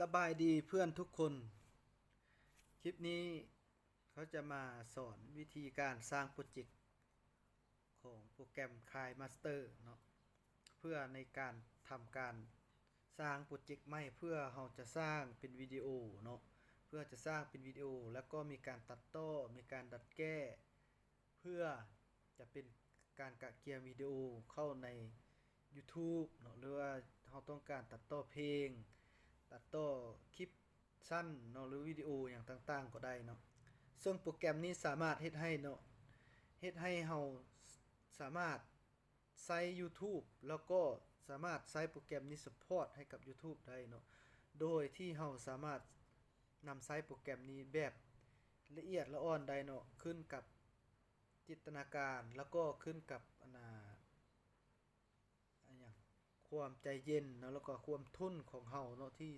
สบายดีเพื่อนทุกคน คลิปนี้เขาจะมาสอนวิธีการสร้างโปรเจกต์ของโปรแกรม k i Master เนาะเพื่อในการทำการสร้างโปรเจกต์ใหม่เพื่อเราจะสร้างเป็นวิดีโอเนาะเพื่อจะสร้างเป็นวิดีโอแล้วก็มีการตัดต่อมีการดัดแก้ เพื่อจะเป็นการกะเกียร์วิดีโอเข้าใน YouTube เนาะหรือว่าเราต้องการตัดต่อเพลง ตัดต่อคลิปสั้นเนาะหรือวิดีโออย่างต่างๆ ก็ได้เนาะซึ่งโปรแกรมนี้สามารถเฮ็ดให้เนาะเฮ็ดให้เราสามารถใช้ YouTube แล้วก็สามารถใช้โปรแกรมนี้ support ให้กับ YouTube ได้เนาะโดยที่เราสามารถนำใช้โปรแกรมนี้แบบละเอียดละอ่อนได้เนาะขึ้นกับจินตนาการแล้วก็ขึ้นกับอนนาอัน ความใจเย็นเนาะแล้วก็ความทุนของเฮาเนาะที่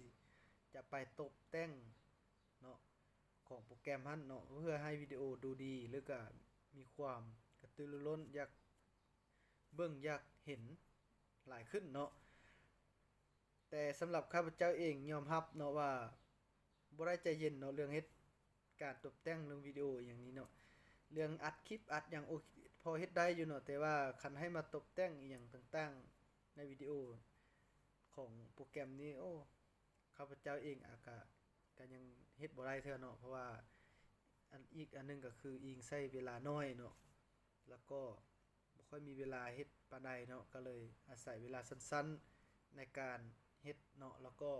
จะไปตกแต่งเนาะของโปรแกรมนั้นเนาะเพื่อให้วิดีโอดูดีหรือก็มีความกระตือรือร้นอยากเบิ่งอยากเห็นหลายขึ้นเนาะแต่สำหรับข้าพเจ้าเองยอมรับเนาะว่าบ่ได้ใจเย็นเนาะเรื่องเฮ็ดการตกแต่งเรื่องวิดีโออย่างนี้เนาะเรื่องอัดคลิปอัดอย่างโอเคพอเฮ็ดได้อยู่เนาะแต่ว่าคันให้มาตกแต่งอีหยังต่างๆ ในวิดีโอของโปรแกรมนี้ โอ้ข้าพเจ้าเองอากะก็ยังเฮ็ดบ่ได้เท่าเนาะเพราะว่าอันอีกอันหนึงก็คืออิงใช้เวลาน้อยเนาะแล้วก็บ่ค่อยมีเวลาเฮ็ดปานใดเนาะก็เลยอาศัยเวลาสั้นๆในการเฮ็ดเนาะแล้วก็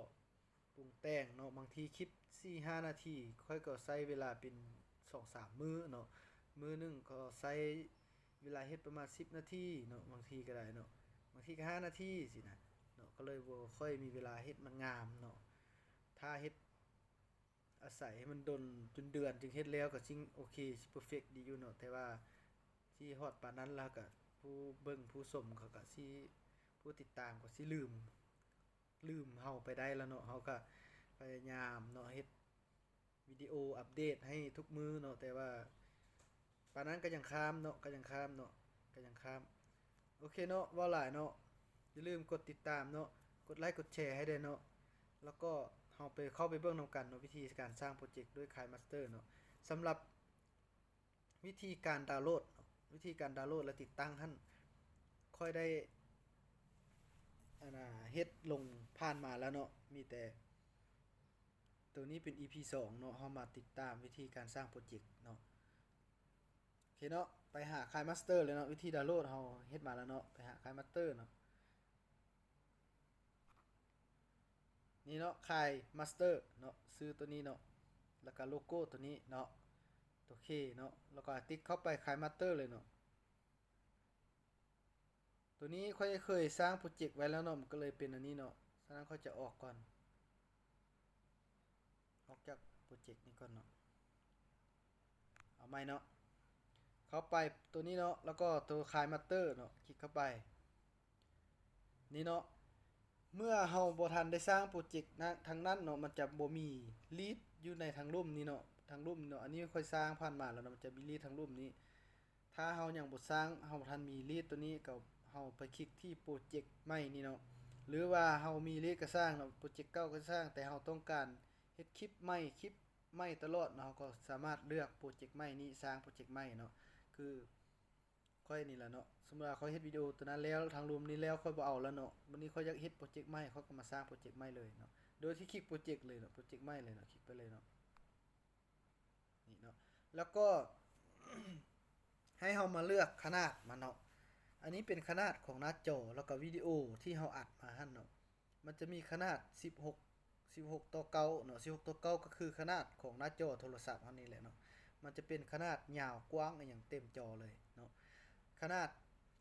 ปรุงแต่งเนาะบางทีคลิป4-5 นาที ค่อยก็ใช้เวลาเป็น 2-3 มื้อเนาะมื้อนึงก็ใช้เวลาเฮ็ดประมาณ 10 นาทีเนาะบางทีก็ได้เนาะางทีก็5นาทีสินะเนาะก็เลยบ่ค่อยมีเวลาเฮ็ดมันงามเนาะถ้าเฮ็ดอาศัยให้มันดนจนเดือนจึงเฮ็ดแล้วก็จริงโอเคสิเพอร์เฟกต์ดีอยู่เนาะแต่ว่าที่ฮอดปานนั้นแล้วก็ผู้เบิ่งผู้ชมเขาก็สิผู้ติดตามก็สิลืม ลืมเฮาไปได้แล้วเนาะเฮาก็พยายามเนาะเฮ็ดวิดีโออัปเดตให้ทุกมือเนาะแต่ว่าปานนั้นก็ยังข้ามเนาะก็ยังข้ามเนาะก็ยังข้าม โอเคเนาะว่าหลายเนาะอย่าลืมกดติดตามเนาะกดไลค์กดแชร์ให้ได้เนาะแล้วก็เฮาไปเข้าไปเบิ่งนํกันเนาะวิธีการสร้างโปรเจกต์ด้วย Kai Master เนาะสำหรับวิธีการดาวน์โหลดวิธีการดาวน์โหลดและติดตั้งหั่นค่อยได้อันน่ะเฮ็ดลงผ่านมาแล้วเนาะมีแต่ ตัวนี้เป็น EP 2เนาะเฮามาติดตามวิธีการสร้างโปรเจกต์เนาะ เคเนาะไปหาคายมาสเตอร์เลยเนาะวิธีดาวน์โหลดเฮาเฮ็ดมาแล้วเนาะไปหาคายมาสเตอร์เนาะนี่เนาะคายมาสเตอร์เนาะซื้อตัวนี้เนาะแล้วก็โลโก้ตัวนี้เนาะตัวเคเนาะแล้วก็ติ๊กเข้าไปคายมาสเตอร์เลยเนาะตัวนี้ค่อยเคยสร้างโปรเจกต์ไว้แล้วเนาะมันก็เลยเป็นอันนี้เนาะฉะนั้นค่อยจะออกก่อนออกจากโปรเจกต์นี้ก่อนเนาะเอาใหม่เนาะ เข้าไปตัวนี้เนาะแล้วก็ตัวคลายมัตเตอร์เนาะคลิกเข้าไป นี่เนาะเมื่อเฮาบ่ทันได้สร้างโปรเจกต์นะทางนั้นเนาะมันจะบ่มีลีดอยู่ในทางรูปนี้เนาะทางรูปเนาะอันนี้ค่อยสร้างผ่านมาแล้วนะมันจะมีลีดทางรูปนี้ ถ้าเฮายังบ่สร้างเฮาบ่ทันมีลีดตัวนี้ก็เฮาไปคลิกที่โปรเจกต์ใหม่นี่เนาะหรือว่าเฮามีลีดก็สร้างเนาะโปรเจกต์เก่าก็สร้าง แต่เฮาต้องการเฮ็ดคลิปใหม่คลิปใหม่ตลอดเนาะก็สามารถเลือกโปรเจกต์ใหม่นี้สร้างโปรเจกต์ใหม่เนาะ คือค่อยนี่แหละเนาะสมมุติว่าค่อยเฮ็ดวิดีโอตัวนั้นแล้วทางรวมนี้แล้วค่อยบ่เอาแล้วเนาะวันนี้ค่อยอยากเฮ็ดโปรเจกต์ใหม่ค่อยก็มาสร้างโปรเจกต์ใหม่เลยเนาะโดยที่คลิกโปรเจกต์เลยเนาะโปรเจกต์ใหม่เลยเนาะคลิกไปเลยเนาะนี่เนาะแล้วก็ให้เฮามาเลือกขนาดมันเนาะอันนี้เป็นขนาดของหน้าจอแล้วก็วิดีโอที่เฮาอัดมาหั่นเนาะมันจะมีขนาด 16 16ต่อ9เนาะ16ต่อ9ก็คือขนาดของหน้าจอโทรศัพท์เฮานี่แหละเนาะ มันจะเป็นขนาดยาวกว้างอย่างเต็มจอเลยเนาะขนาด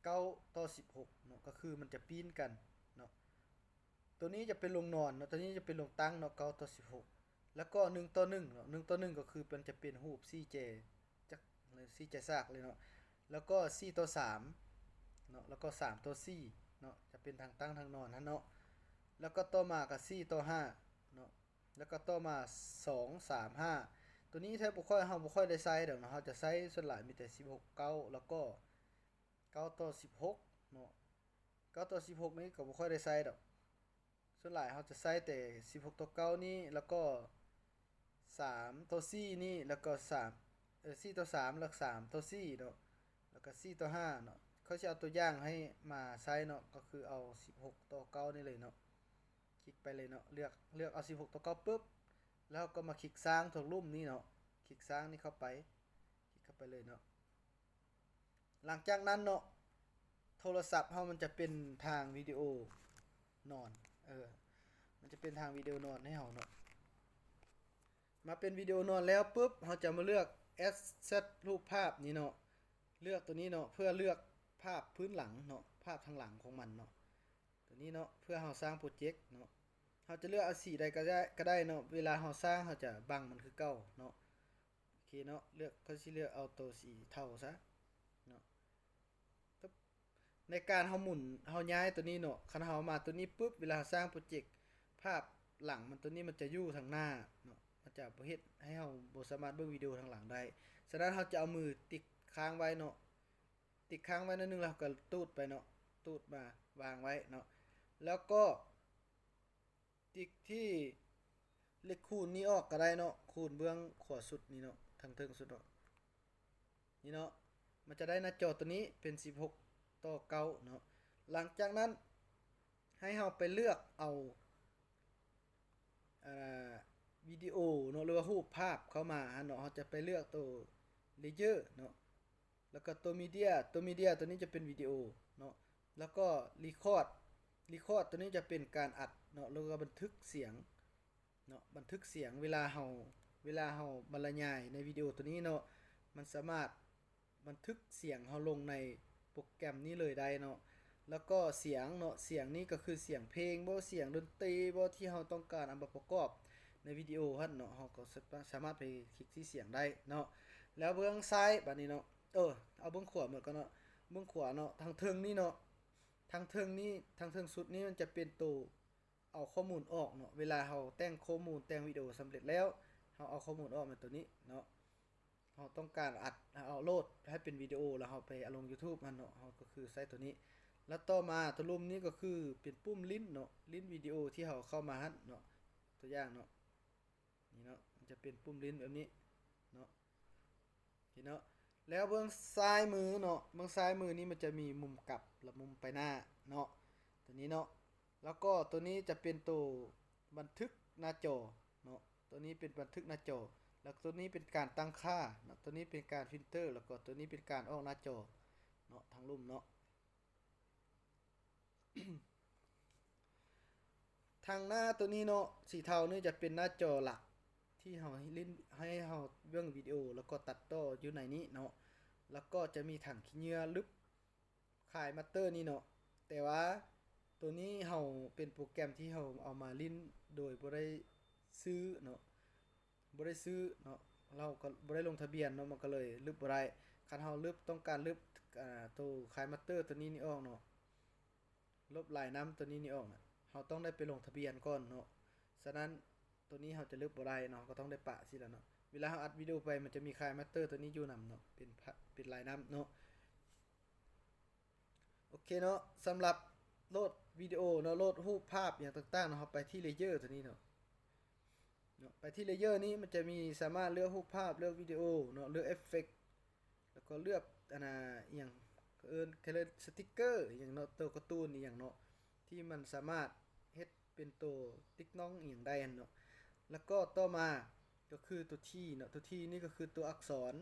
9ต่อ16เนาะก็คือมันจะปีนกันเนาะตัวนี้จะเป็นลงนอนเนาะตัวนี้จะเป็นลงตั้งเนาะ9ต่อ16 แล้วก็1ต่อ1เนาะ1ต่อ1ก็คือมันจะเป็นรูป 4J จักเลย 4J ซากเลยเนาะแล้วก็4ต่อ3เนาะแล้วก็3ต่อ4เนาะจะเป็นทางตั้งทางนอนนะเนาะแล้วก็ต่อมาก็4ต่อ5เนาะแล้วก็ต่อมา 2 3 5 ตัวนี้แทบบ่ค่อยเฮาบ่ค่อยได้ใช้ดอกเนาะเฮาจะใช้ส่วนหลายมีแต่16 9แล้วก็9ต่อ16เนาะ9ต่อ16นี้ก็บ่ค่อยได้ใช้ดอกสส่วนหลายเขาจะใช้แต่16ตัวเก้านี่แล้วก็3ตัว4นี่แล้วก็3เออ4ตัว3แล้ว3ตัว4เนาะแล้วก็4ตัว5เนาะเขาจะเอาตัวอย่างให้มาใช้เนาะก็คือเอา 16ตัวเก้านี่เลยเนาะคลิกไปเลยเนาะเลือกเลือกเอา 16ตัวเก้าปุ๊บ แล้วก็มาคลิกสร้างตัวรูปนี้เนาะคลิกสร้างนี่เข้าไป คลิกเข้าไปเลยเนาะหลังจากนั้นเนาะโทรศัพท์เฮามันจะเป็นทางวิดีโอนอนเออมันจะเป็นทางวิดีโอนอนให้เฮาเนาะมาเป็นวิดีโอนอนแล้วปุ๊บเราจะมาเลือก asset รูปภาพนี้เนาะเลือกตัวนี้เนาะเพื่อเลือกภาพพื้นหลังเนาะภาพทางหลังของมันเนาะตัวนี้เนาะเพื่อเราสร้างโปรเจกต์เนาะ เราจะเลือกเอาสีใดก็ได้ก็ได้เนาะเวลาเราสร้างเราจะบังมันคือเก่าเนาะโอเคเนาะเลือกเขาสิเลือกเอาตัวสีเทาซะเนาะในการเฮาหมุนเฮาย้ายตัวนี้เนาะคันเฮามาตัวนี้ปุ๊บเวลาสร้างโปรเจกต์ภาพหลังมันตัวนี้มันจะอยู่ทางหน้าเนาะมันจะบ่เฮ็ดให้เฮาบ่สามารถเบิ่งวิดีโอทางหลังได้ฉะนั้นเราจะเอามือติ๊กค้างไว้เนาะติ๊กค้างไว้นิดนึงแล้วก็ตูดไปเนาะตูดมาวางไว้เนาะแล้วก็ ติ๊กที่เลขคูณนี้ออกก็ได้เนาะคูณเบื้องขวาสุดนี่เนาะทางเทิงสุดเนาะนี่เนาะมันจะได้หน้าจอตัวนี้เป็น 16 ต่อ9เนาะหลังจากนั้นให้เราไปเลือกเอาอ่าวิดีโอเนาะหรือว่ารูปภาพเข้ามาเนาะเราจะไปเลือกตัว layer เนาะแล้วก็ตัวมีเดียตัวมีเดียตัวนี้จะเป็นวิดีโอเนาะแล้วก็ record record ตัวนี้จะเป็นการอัด เนาะแล้วก็บันทึกเสียงเนาะบันทึกเสียงเวลาเฮาเวลาเฮาบรรยายในวิดีโอตัวนี้เนาะมันสามารถบันทึกเสียงเฮาลงในโปรแกรมนี้เลยได้เนาะแล้วก็เสียงเนาะเสียงนี้ก็คือเสียงเพลงบ่เสียงดนตรีบ่ที่เฮาต้องการเอามาประกอบในวิดีโอหั่นเนาะเฮาก็สามารถไปคลิกที่เสียงได้เนาะแล้วเบื้องซ้ายบัดนี้เนาะเออเอาเบื้องขวาหมดก็เนาะเบื้องขวาเนาะทางเทิงนี่เนาะทางเทิงนี่ทางเทิงสุดนี้มันจะเป็นตัว เอาข้อมูลออกเนาะเวลาเฮาแต่งข้อมูลแต่งวิดีโอสำเร็จแล้วเฮาเอาข้อมูลออกมาตัวนี้เนาะเฮาต้องการอัดเอาโหลดให้เป็นวิดีโอแล้วเฮาไปเอาลง YouTube มันเนาะเฮาก็คือใช้ตัวนี้ แล้วต่อมาตัวรูปนี้ก็คือเป็นปุ่มลิ้นเนาะลิ้นวิดีโอที่เฮาเข้ามาหั่นเนาะตัวอย่างเนาะนี่เนาะมันจะเป็นปุ่มลิ้นแบบนี้เนาะเห็นเนาะแล้วเบื้องซ้ายมือเนาะเบื้องซ้ายมือนี้มันจะมีมุมกลับและมุมไปหน้าเนาะตัวนี้เนาะ แล้วก็ตัวนี้จะเป็นตัวบันทึกหน้าจอเนาะตัวนี้เป็นบันทึกหน้าจอ แล้วตัวนี้เป็นการตั้งค่าเนาะตัวนี้เป็นการฟิลเตอร์ แล้วก็ตัวนี้เป็นการออกหน้าจอเนาะทางลุ่มเนาะทางหน้าตัวนี้เนาะสีเทานี่จะเป็นหน้าจอหลักที่เฮาให้เล่นให้เฮาเบิ่องวิดีโอ แล้วก็ตัดต่ออยู่ในนี้เนาะแล้วก็จะมีถังขี้เหงื่อลึกขายมาเตอร์นี่เนาะแต่ว่า ตัวนี้เฮาเป็นโปรแกรมที่เฮาเอามาลิ้นโดยบ่ได้ซื้อเนาะบ่ได้ซื้อเนาะเราก็บ่ได้ลงทะเบียนเนาะมันก็เลยลึกบ่ได้คันเฮาลึกต้องการลึกอ่าตัวขายมาสเตอร์ตัวนี้นี่ออกเนาะลบลายน้ำตัวนี้นี่ออกน่ะเฮาต้องได้ไปลงทะเบียนก่อนเนาะฉะนั้นตัวนี้เฮาจะลึกบ่ได้เนาะก็ต้องได้ปะสิล่ะเนาะเวลาเฮาอัดวิดีโอไปมันจะมีคายมาสเตอร์ตัวนี้อยู่นํเนาะเป็นเป็นลายน้ำเนาะโอเคเนาะสำหรับ โหลดวิดีโอเนาะโหลดรูปภาพอย่างต่างๆเนาะครับไปที่เลเยอร์ตัวนี้เนาะเนาะไปที่เลเยอร์นี้มันจะมีสามารถเลือกรูปภาพเลือกวิดีโอเนาะเลือกเอฟเฟกต์แล้วก็เลือกอันน่ะอย่างเอิ้นเคลสติกเกอร์อย่างเนาะตัวการ์ตูนอย่างเนาะที่มันสามารถเฮ็ดเป็นตัวติ๊กน้องอย่างได้เนาะแล้วก็ต่อมาก็คือตัวที่เนาะตัวที่นี่ก็คือตัวอักษร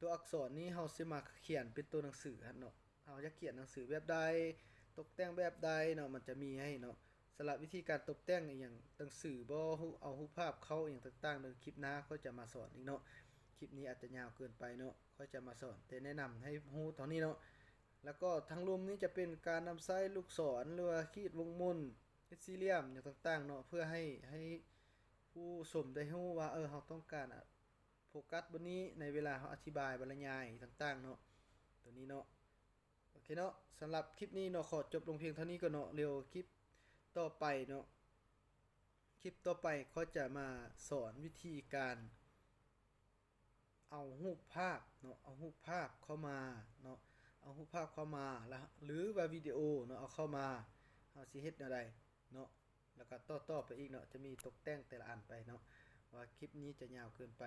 ตัวอักษรนี้เฮาสิมาเขียนเป็นตัวหนังสือเนาะเฮาจะเขียนหนังสือแบบใด ตกแต่งแบบใดเนาะมันจะมีให้เนาะสำหรับวิธีการตกแต่งอย่างหนังสือบ่ฮู้เอารูปภาพเข้าอย่างต่างๆเดี๋ยวคลิปหน้าก็จะมาสอนอีกเนาะคลิปนี้อาจจะยาวเกินไปเนาะก็จะมาสอน แต่แนะนำให้ฮู้เท่านี้เนาะแล้วก็ทางรวมนี้จะเป็นการนำไส้ลูกศรหรือว่าขีดวงมนเฮ็ดสี่เหลี่ยมอย่างต่างๆเนาะเพื่อให้ให้ผู้ชมได้ฮู้ว่าเออเฮาต้องการอะโฟกัสบนนี้ในเวลาเขาอธิบายบรรยายต่างๆเนาะตัวนี้เนาะ อเคเนาะสำหรับคลิปนี้เนาะขอจบลงเพียงเท่านี้ก่อนเนาะเร็วคลิปต่อไปเนาะคลิปต่อไปเขาจะมาสอนวิธีการ เอารูปภาพเนาะเอารูปภาพเข้ามาเนาะเอารูปภาพเข้ามาแล้วหรือว่าวิดีโอเนาะเอาเข้ามาเฮาสิเฮ็ดแนวใดเนาะแล้วก็ต่อๆไปอีกเนาะจะมีตกแต่งแต่ละอันไปเนาะว่าคลิปนี้จะยาวเกินไป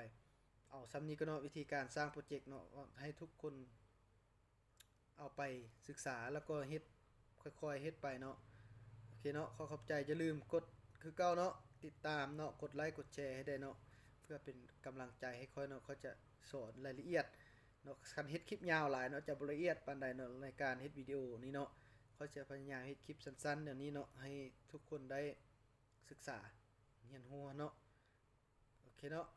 เอาซ้ำนี้ก็เนาะวิธีการสร้างโปรเจกต์เนาะให้ทุกคน เอาไปศึกษาแล้วก็เฮ็ดค่อยๆเฮ็ดไปเนาะโอเคเนาะขอขอบใจอย่าลืมกดคือเก่าเนาะติดตามเนาะกดไลค์กดแชร์ให้ได้เนาะเพื่อเป็นกำลังใจให้ค่อยเนาะเขาจะสอนรายละเอียดเนาะคันเฮ็ดคลิปยาวหลายเนาะจะบ่ละเอียดปานใดเนาะในการเฮ็ดวิดีโอนี้เนาะเขาจะพยายามเฮ็ดคลิปสั้นๆเดี๋ยวนี้เนาะให้ทุกคนได้ศึกษาเรียนรู้เนาะโอเคเนาะ